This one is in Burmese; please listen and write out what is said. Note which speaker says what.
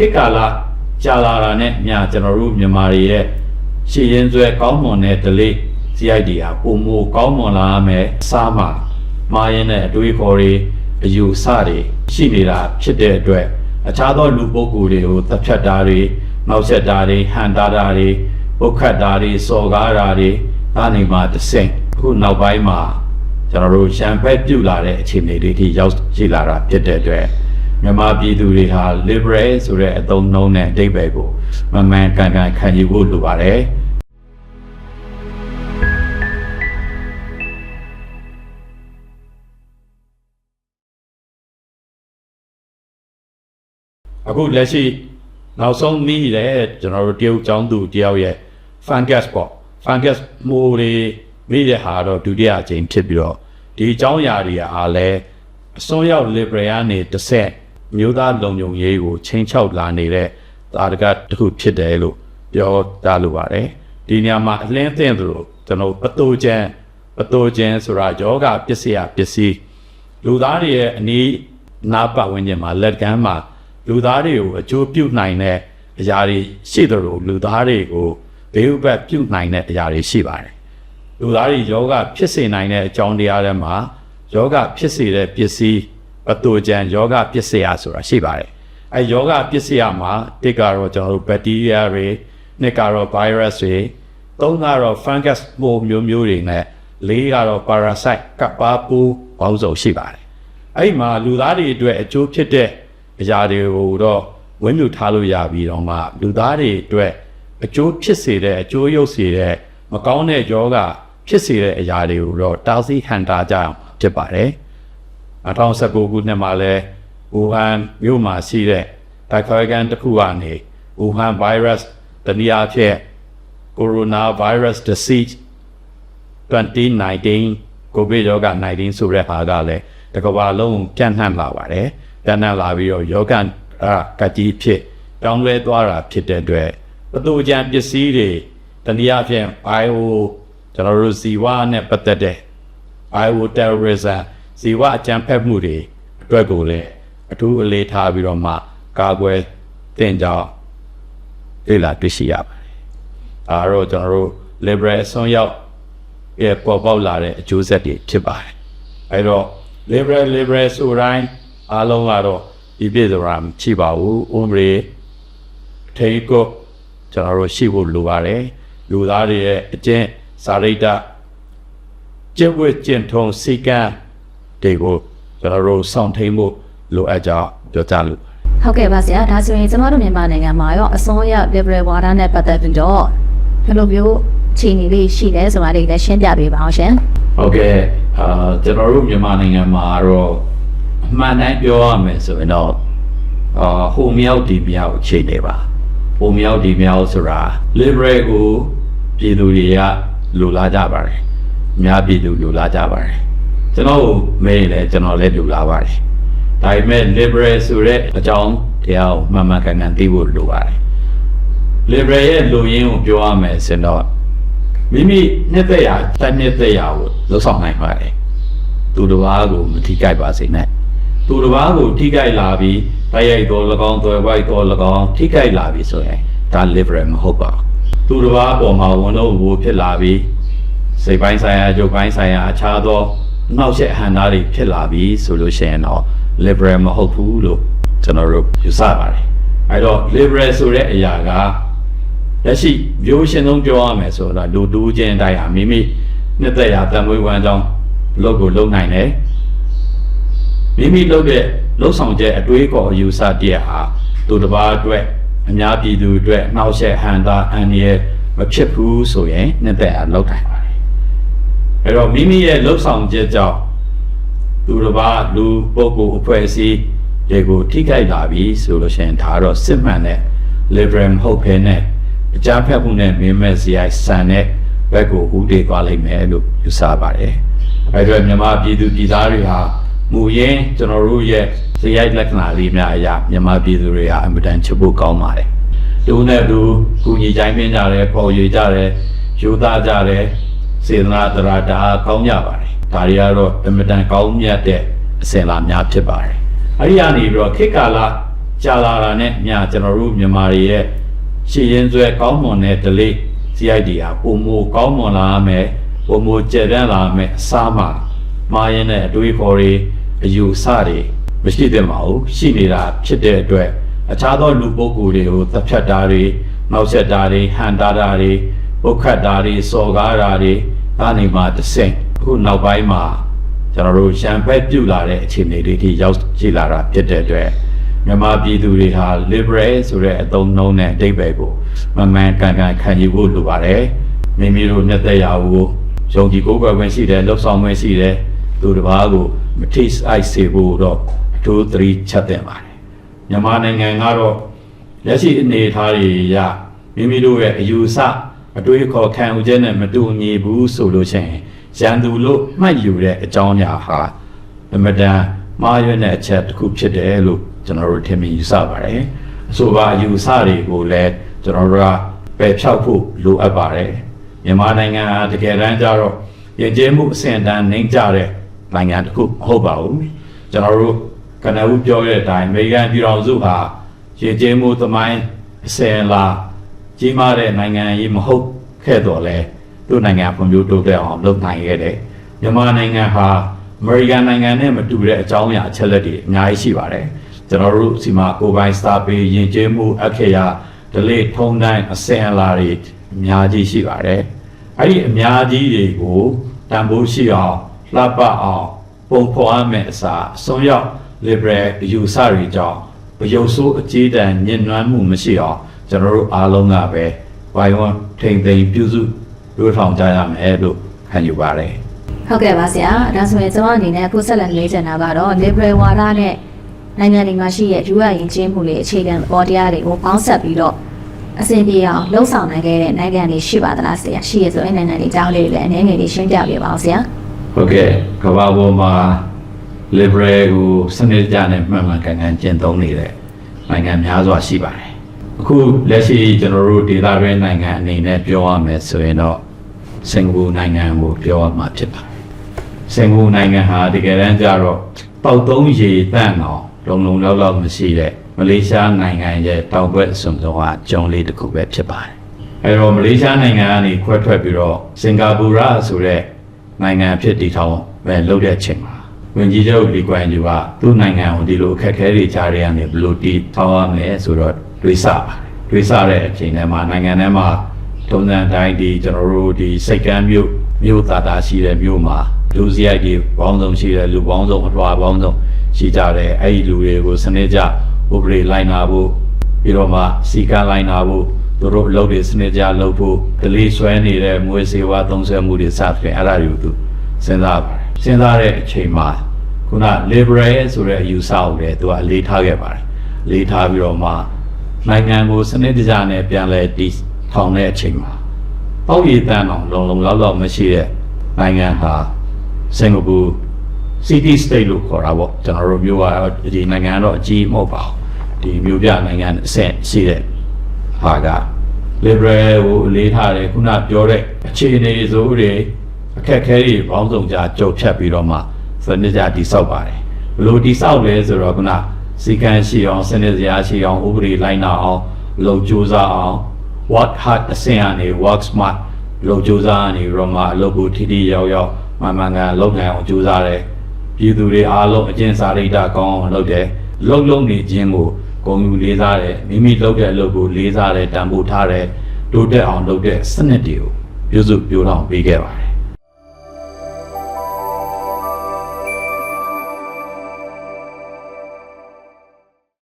Speaker 1: ခေတ်ကာလကြာလာတာနဲ့အမျှကျွန်တော်တို့မြန်မာတွေရဲ့ရှေ့ရင်ဆွဲကောင်းမွန်တဲ့ delay CID ဟာပုံမကောင်းမွန်လာမယ်စားမှာမာရင်တဲ့အတွေးခေါ်တွေအယူဆတွေရှိနေတာဖြစ်တဲ့အတွက်အခြားသောလူပုဂ္ဂိုလ်တွေကိုတပ်ဖြတ်တာတွေနောက်ဆက်တာတွေဟန်တာတာတွေပုတ်ခတ်တာတွေစော်ကားတာတွေအနေမှာတစ်ဆင့်အခုနောက်ပိုင်းမှာကျွန်တော်တို့ရှမ်းဖက်ပြုတ်လာတဲ့အခြေအနေတွေထိရောက်ရှိလာတာဖြစ်တဲ့အတွက် မြန်မာပြည်သူတွေဟာ liberal ဆိုတဲ့အသုံးအနှုန်းနဲ့အဓိပ္ပာယ်ကိုမမှန်ကန်ကန်ခံယူဖို့လိုပါတယ်။အခုလက်ရှိနောက်ဆုံးမိတဲ့ကျွန်တော်တို့တရုတ်ကျောင်းသူတယောက်ရဲ့ fungus ပေါ့ fungus မိုးတွေမိတဲ့ဟာတော့ဒုတိယအကြိမ်ဖြစ်ပြီးတော့ဒီအကြောင်းအရာတွေအားလည်းအစွန်းရောက် liberal ကနေတစ်ဆက် မျိုးသားလုံခြုံရေးကိုချင်းချောက်လာနေတဲ့သာရကတစ်ခုဖြစ်တယ်လို့ပြောတာလိုပါတယ်ဒီနေရာမှာအလင်းသင့်သလိုကျွန်တော်ပတိုချန်ပတိုချန်ဆိုတာယောဂပစ္စယပစ္စည်းလူသားတွေရဲ့အနည်းနာပတ်ဝန်းကျင်မှာလက်ကမ်းမှာလူသားတွေကိုအကျိုးပြုနိုင်တဲ့အရာတွေရှိသလိုလူသားတွေကိုဘေးဥပတ်ပြုနိုင်တဲ့အရာတွေရှိပါတယ်လူသားတွေယောဂဖြစ်စေနိုင်တဲ့အကြောင်းတရားတွေမှာယောဂဖြစ်စေတဲ့ပစ္စည်း ပတိုချန်ယောဂပစ္စယဆိုတာရှိပါတယ်အဲယောဂပစ္စယမှာတစ်ကတော့ကျွန်တော်တို့ဘက်တီးရီးယားတွေနှစ်ကတော့ virus တွေသုံးကတော့ fungus ပိုးမျိုးမျိုးတွေနဲ့လေးကတော့ parasite ကပ်ပါပူပေါင်းစုံရှိပါတယ်အဲ့ဒီမှာလူသားတွေအတွက်အကျိုးဖြစ်တဲ့အရာတွေကိုတော့ဝင်းမြူထားလို့ရပြီးတော့မှလူသားတွေအတွက်အကျိုးဖြစ်စေတဲ့အကျိုးရုပ်စေတဲ့မကောင်းတဲ့ယောဂဖြစ်စေတဲ့အရာတွေကိုတော့တားဆီးဟန်တာကြအောင်ဖြစ်ပါတယ် 2019ခုနှစ်မှာလဲဝူဟန်မြို့မှာရှိတဲ့တိုက်ခိုက်ကန်တစ်ခုကနေဝူဟန် virus တနည်းအားဖြင့် coronavirus disease 2019 COVID ရောဂါ19ဆိုတဲ့ဟာကလည်းတစ်ကမ္ဘာလုံးပြန့်နှံ့လာပါတယ်ပြန့်နှံ့လာပြီးတော့ယောဂအာကတိဖြစ်တောင်းလဲသွားတာဖြစ်တဲ့အတွက်ပတူကြံပစ္စည်းတွေတနည်းအားဖြင့် bio ကျွန်တော်တို့ဇီဝနဲ့ပတ်သက်တဲ့ bio terrorism ဇီဝအကြမ်းဖက်မှုတွေအတွက်ကိုလည်းအထူးအလေးထားပြီးတော့မှကာကွယ်တင်ကြောင်းလေ့လာတွေ့ရှိရပါတယ်ဒါတော့ကျွန်တော်တို့ liberal အစွန်းရောက်ရဲ့ပေါ်ပေါက်လာတဲ့အကျိုးဆက်တွေဖြစ်ပါတယ်အဲတော့ liberal liberal ဆိုတိုင်းအားလုံးကတော့ဒီပြည့်စုံတာမရှိပါဘူးဥပဒေထိန်းကိုကျွန်တော်တို့ရှိဖို့လိုပါတယ်လူသားတွေရဲ့အကျင့်စာရိတ္တကျင့်ဝတ်ကျင့်ထုံးစိတ်ကံ တွေကိုကျွန်တော်တို့စောင့်ထိန်ဖို့လိုအပ်ကြောင်းပြောကြလို့
Speaker 2: ဟုတ်ကဲ့ပါဆရာဒါဆိုရင်ကျမတို့မြန်မာနိုင်ငံမှာရောအစွန်းရောက် liberal ဝါဒနဲ့ပတ်သက်ပြီးတော့ဘယ်လိုမျိုးအခြေအနေလေးရှိလဲဆိုတာလေးလည်းရှင်းပြပေးပါအောင်ရှင်
Speaker 1: ဟုတ်ကဲ့အာကျွန်တော်တို့မြန်မာနိုင်ငံမှာတော့အမှန်တိုင်းပြောရမယ်ဆိုရင်တော့အာဟိုမြောက်ဒီမြောက်အခြေအနေပါဟိုမြောက်ဒီမြောက်ဆိုတာ liberal ကိုပြည်သူတွေကလူလာကြပါတယ်အများပြည်သူလူလာကြပါတယ် ကျွန်တော်ကိုမေးရင်လည်းကျွန်တော်လည်းလူလာပါတယ်ဒါပေမဲ့ liberal ဆိုတဲ့အကြောင်းတရားကိုမှန်မှန်ကန်ကန်သိဖို့လိုပါတယ် liberal ရဲ့လူရင်းကိုပြောရမယ်ဆိုတော့မိမိနှစ်သက်ရာတစ်နှစ်သက်ရာကိုလှုပ်ဆောင်နိုင်ပါတယ်သူတစ်ပါးကိုမထိကြိုက်ပါစေနဲ့သူတစ်ပါးကိုထိကြိုက်လာပြီးတိုက်ရိုက်တော်၎င်းသွယ်ဝိုက်တော်၎င်းထိကြိုက်လာပြီးဆိုရင်ဒါ liberal မဟုတ်ပါဘူးသူတစ်ပါးအပေါ်မှာဝန်တော့ဘူဖြစ်လာပြီးစိတ်ပိုင်းဆိုင်ရာရုပ်ပိုင်းဆိုင်ရာအခြားသော နှောက်ယှက်ဟန်သားတွေဖြစ်လာပြီးဆိုလို့ရှိရင်တော့ liberal မဟုတ်ဘူးလို့ကျွန်တော်တို့ယူဆပါတယ်အဲတော့ liberal ဆိုတဲ့အရာကလက်ရှိမျိုးရှင်ဆုံးပြောရမယ်ဆိုတော့လူတူးချင်းအတိုင်းဟာမိမိနှစ်သက်ရာတံမွေးဝမ်းကြောင်းလုပ်ကိုလုပ်နိုင်တယ်မိမိလုပ်တဲ့လှုပ်ဆောင်ချက်အတွေးခေါ်အယူဆတည်းဟာသူတစ်ပါးအတွက်အများပြည်သူအတွက်နှောက်ယှက်ဟန်တာအန်ရမဖြစ်ဘူးဆိုရင်နှစ်သက်ရာလုပ်နိုင်ပါတယ် အဲတော့မိမိရဲ့လှုပ်ဆောင်ချက်ကြောင့်သူတစ်ပါးလူပုဂ္ဂိုလ်အဖွဲ့အစည်းတွေကိုထိခိုက်လာပြီဆိုလို့ရှိရင်ဒါတော့စစ်မှန်တဲ့ liberal မဟုတ်ဘဲနဲ့အကြမ်းဖက်မှုနဲ့မင်းမဲ့စီအိုက်ဆန်တဲ့ဘက်ကိုဦးတည်သွားလိမ့်မယ်လို့ယူဆပါတယ်။အဲဒါမြန်မာပြည်သူပြည်သားတွေဟာမူရင်းကျွန်တော်တို့ရဲ့စီအိုက်လက္ခဏာလေးများအရာမြန်မာပြည်သူတွေဟာအမြဲတမ်းချစ်ဖို့ကောင်းပါတယ်။လူနဲ့လူကုညီကြိုင်းပင်းကြတယ်ပေါ်ရွေကြတယ်ယူသားကြတယ် စေတနာတရာတာကောင်းကြပါတယ်။ဒါတွေကတော့အမြဲတမ်းကောင်းမြတ်တဲ့အစဉ်လာများဖြစ်ပါတယ်။အဲဒီကနေပြီးတော့ခေတ်ကာလကြာလာတာနဲ့ညကျွန်တော်တို့မြန်မာတွေရဲ့ရှေ့ရင်ဆွဲကောင်းမွန်တဲ့ delay CID ဟာပုံမကောင်းမွန်လာမယ်ပုံမကျက်တန်းလာမယ်အစားမှာမာရင်တဲ့အတွေးခေါ်တွေအယူဆတွေမရှိသင့်ပါဘူးရှိနေတာဖြစ်တဲ့အတွက်အခြားသောလူပုဂ္ဂိုလ်တွေကိုသတ်ဖြတ်တာတွေနောက်ဆက်တာတွေဟန်တာတာတွေပုတ်ခတ်တာတွေစော်ကားတာတွေ ဒါနေမှတစ်ဆင့်အခုနောက်ပိုင်းမှာကျွန်တော်တို့ရှမ်ဖက်ပြုတ်လာတဲ့အခြေအနေတွေထိရောက်ကြည့်လာတာဖြစ်တဲ့အတွက်မြန်မာပြည်သူတွေဟာ liberal ဆိုတဲ့အသုံးနှုန်းနဲ့အတိတ်ပဲကိုမမှန်ကန်ကန်ခံယူဖို့လိုပါတယ်မိမိတို့မျက်သက်ရာကိုယုံကြည်ကိုးကွယ်ခွင့်ရှိတယ်လှုပ်ဆောင်ခွင့်ရှိတယ်သူတစ်ပါးကိုမထိဆိုင်စေဖို့တော့အထူးသတိချက်တင်ပါတယ်မြန်မာနိုင်ငံကတော့လက်ရှိအနေအထားတွေအရမိမိတို့ရဲ့အယူဆ အတွေးအခေါ်ခံယူချက်နဲ့မတူညီဘူးဆိုလို့ရှိရင်ရန်သူလို့မှတ်ယူတဲ့အကြောင်းအရာဟာအမတန်မှားရွံ့တဲ့အချက်တစ်ခုဖြစ်တယ်လို့ကျွန်တော်တို့ထင်မြင်ယူဆပါတယ်အဆိုပါအယူဆတွေကိုလည်းကျွန်တော်တို့ကပယ်ဖြောက်ဖို့လိုအပ်ပါတယ်မြန်မာနိုင်ငံဟာတကယ်တမ်းကျတော့ရည်ကျဲမှုအဆင့်အတန်းနှိမ့်ကြတဲ့နိုင်ငံတစ်ခုမဟုတ်ပါဘူးကျွန်တော်တို့ကနဦးပြောတဲ့အတိုင်းအမေရိကန်ပြည်တော်စုဟာရည်ကျဲမှုသမိုင်းအစင်လာ ကြီးမားတဲ့နိုင်ငံကြီးမဟုတ်ခဲ့တော့လဲသူ့နိုင်ငံဖွံ့ဖြိုးတိုးတက်အောင်လုပ်နိုင်ခဲ့တယ်မြန်မာနိုင်ငံဟာအမေရိကန်နိုင်ငံနဲ့မတူတဲ့အကြောင်းအရာအချက်လက်တွေအများကြီးရှိပါတယ်ကျွန်တော်တို့စီမှာကိုယ်ပိုင်စာပေယဉ်ကျေးမှုအခေယဒလေထုံတိုင်းအစင်အလာတွေအများကြီးရှိပါတယ်အဲ့ဒီအများကြီးတွေကိုတန်ဖိုးရှိအောင်လှပအောင်ပုံဖော်ရမယ့်အစားအစွန်းရောက် liberal ယူဆတွေကြောင့်ဗယုတ်ဆိုးအကြီးတန်းညှဉ်းနှွမ်းမှုမရှိအောင် ကျွန်တော်တို့အားလုံးကပဲဝိုင်းဝန်းထိမ့်သိမ်းပြုစုပြောထောင်ကြရမယ်လို့ခံယူပါတယ်
Speaker 2: ဟုတ်ကဲ့ပါဆရာဒါဆိုရင်ကျွန်မအနေနဲ့အခုဆက်လက်မေးချင်တာကတော့ liberal ဝါဒနဲ့နိုင်ငံတွေမှာရှိတဲ့ယူရရင်ကျင်းမှုတွေအခြေခံပေါ်တရားတွေကိုပေါင်းစပ်ပြီးတော့အစဉ်ပြေအောင်လှုပ်ဆောင်နိုင်ခဲ့တဲ့နိုင်ငံတွေရှိပါသလားဆရာရှိရဆိုရင်နိုင်ငံတွေအကြောင်းလေးတွေလည်းအနေငယ်လေးရှင်းပြပေးပါဦးဆရာ
Speaker 1: ဟုတ်ကဲ့ကမ္ဘာပေါ်မှာ liberal ကိုစနစ်တကျနဲ့မှန်မှန်ကန်ကန်ကျင့်သုံးနေတဲ့နိုင်ငံများစွာရှိပါတယ် အခုလက်ရှိကျွန်တော်တို့ဒေသတွင်းနိုင်ငံအနေနဲ့ပြောရမယ်ဆိုရင်တော့စင်ကာပူနိုင်ငံကိုပြောရမှာဖြစ်ပါတယ်စင်ကာပူနိုင်ငံဟာတကယ်တမ်းကျတော့ပေါက်သုံးရေတန့်အောင်လုံလုံလောက်လောက်မရှိတဲ့မလေးရှားနိုင်ငံရဲ့တောင်ဘက်အစွန်ဆုံးကကျုံလေးတစ်ခုပဲဖြစ်ပါတယ်အဲတော့မလေးရှားနိုင်ငံကနေခွဲထွက်ပြီးတော့စင်ကာပူရာဆိုတဲ့နိုင်ငံအဖြစ်တည်ထောင်ပဲလုပ်တဲ့အချိန်မှာဝင်ကြီးချုပ်လီကွမ်ယူကသူ့နိုင်ငံကိုဒီလိုအခက်အခဲတွေကြားရကနေဘယ်လိုတည်ထောင်ရမလဲဆိုတော့ တွေးဆပါတယ်တွေးဆတဲ့အချိန်ထဲမှာနိုင်ငံထဲမှာထုံးစံတိုင်းဒီကျွန်တော်တို့ဒီစိတ်ကမ်းမြို့မြို့သားတာရှိတဲ့မြို့မှာလူစရိုက်တွေပေါင်းစုံရှိတဲ့လူပေါင်းစုံအထွာပေါင်းစုံရှိကြတယ်အဲ့ဒီလူတွေကိုစနစ်ကျဥပဒေလိုက်နာဖို့ပြီးတော့မှစီကံလိုက်နာဖို့သူတို့အလုပ်တွေစနစ်ကျလုပ်ဖို့ဒလီဆွဲနေတဲ့မွေးစေဝါသုံးဆွဲမှုတွေစသဖြင့်အဲ့ဒါတွေကိုသူစဉ်းစားပါတယ်စဉ်းစားတဲ့အချိန်မှာခုန liberal ဆိုတဲ့အယူဆကိုလည်းသူကအလေးထားခဲ့ပါတယ်အလေးထားပြီးတော့မှ နိုင်ငံကိုစနစ်တကျနဲ့ပြန်လဲတည်ထောင်တဲ့အချိန်မှာပေါ့ရည်တန်းအောင်လုံလုံလောက်လောက်မရှိတဲ့နိုင်ငံဟာစင်ကာပူ city state လို့ခေါ်တာပေါ့ကျွန်တော်တို့မျိုးကတော့ဒီနိုင်ငံကတော့အကြီးမဟုတ်ပါဘူးဒီမျိုးပြနိုင်ငံအဆင့်ရှိတဲ့ဟာက liberal ကိုအလေးထားတယ်ခုနပြောတဲ့အခြေအနေစိုးတွေအခက်အခဲတွေပေါင်းစုံကြကြုံဖြတ်ပြီးတော့မှစနစ်ကြတိဆောက်ပါတယ်ဘလို့တိဆောက်လဲဆိုတော့ခုန စီကံရှိအောင်စနစ်စရာရှိအောင်ဥပဒေလိုက်နာအောင်လုံကြိုးစားအောင် work hard အဆင့်အနေ work smart လုံကြိုးစားအနေရောမှအလုပ်ကိုထိထိရောက်ရောက်မှန်မှန်ကန်လုပ်နိုင်အောင်ကြိုးစားတယ်ပြည်သူတွေအားလုံးအကျင့်စာရိတ္တကောင်းအောင်လုပ်တယ်လုံလုံနေခြင်းကိုဂုဏ်ယူလေးစားတယ်မိမိလုပ်တဲ့အလုပ်ကိုလေးစားတယ်တန်ဖိုးထားတယ်တိုးတက်အောင်လုပ်တဲ့စနစ်တွေကိုပြုစုပြောင်းအောင်ပေးခဲ့ပါတယ်